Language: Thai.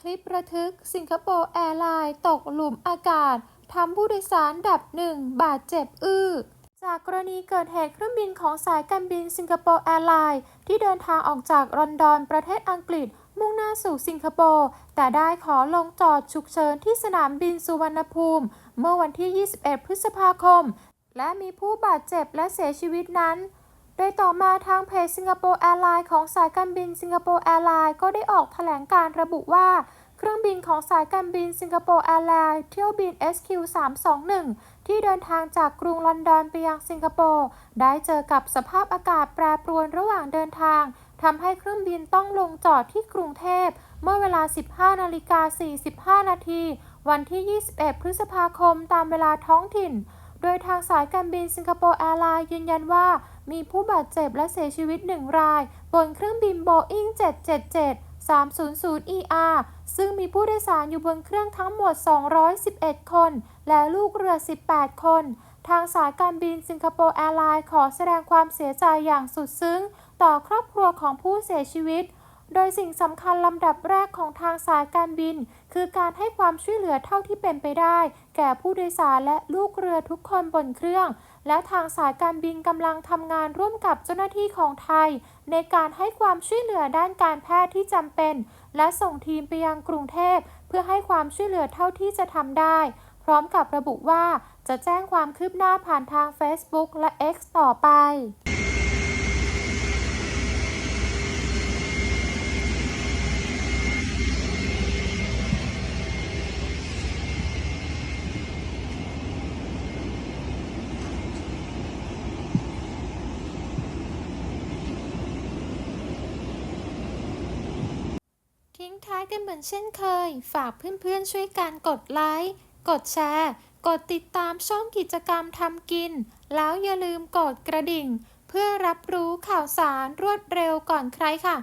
คลิประทึกสิงคโปร์แอร์ไลน์ตกหลุมอากาศทำผู้โดยสารดับหนึ่งบาดเจ็บอื้อ จากกรณีเกิดเหตุเครื่องบินของสายการบินสิงคโปร์แอร์ไลน์ที่เดินทางออกจากลอนดอนประเทศอังกฤษ มุ่งหน้าสู่สิงคโปร์ แต่ได้ขอลงจอดฉุกเฉินที่สนามบินสุวรรณภูมิ เมื่อวันที่ 21 พฤษภาคม และมีผู้บาดเจ็บและเสียชีวิตนั้น โดยต่อมาทางเพจสิงคโปร์แอร์ไลน์ของสายการบินสิงคโปร์แอร์ไลน์ก็ได้ออกแถลงการระบุว่า เครื่องบินของสายการบินสิงคโปร์แอร์ไลน์เที่ยวบิน SQ321 ที่เดินทางจากกรุงลอนดอนไปยังสิงคโปร์ได้เจอกับสภาพอากาศแปรปรวนระหว่างเดินทางทำให้เครื่องบินต้องลงจอดที่กรุงเทพ เมื่อเวลา 15 นาฬิกา 45 นาที วันที่ 21 พฤษภาคมตามเวลาท้องถิ่น โดยทางสายการบินสิงคโปร์แอร์ไลน์ยืนยันว่า มีผู้บาดเจ็บและเสียชีวิตหนึ่งราย บนเครื่องบิน Boeing 777 300 ER ซึ่งมีผู้โดยสารอยู่บนเครื่องทั้งหมด 211 คน และลูกเรือ 18 คน ทางสายการบินสิงคโปร์แอร์ไลน์ขอแสดงความเสียใจอย่างสุดซึ้ง ต่อครอบครัวของผู้เสียชีวิต โดยสิ่งสำคัญลำดับแรกของทางสายการบิน คือการให้ความช่วยเหลือเท่าที่เป็นไปได้ แก่ผู้โดยสารและลูกเรือทุกคนบนเครื่อง และทางสายการบินกำลังทำงานร่วมกับเจ้าหน้าที่ของไทย ในการให้ความช่วยเหลือด้านการแพทย์ที่จำเป็น และส่งทีมไปยังกรุงเทพ เพื่อให้ความช่วยเหลือเท่าที่จะทำได้ พร้อมกับระบุว่าจะแจ้งความคืบหน้าผ่านทาง Facebook และ X ต่อไปายกันเหมือนเช่นเคย ฝากเพื่อนๆช่วยกันกดไลค์ กดแชร์ กดติดตามช่องกิจกรรมทำกิน แล้วอย่าลืมกดกระดิ่ง เพื่อรับรู้ข่าวสารรวดเร็วก่อนใครค่ะ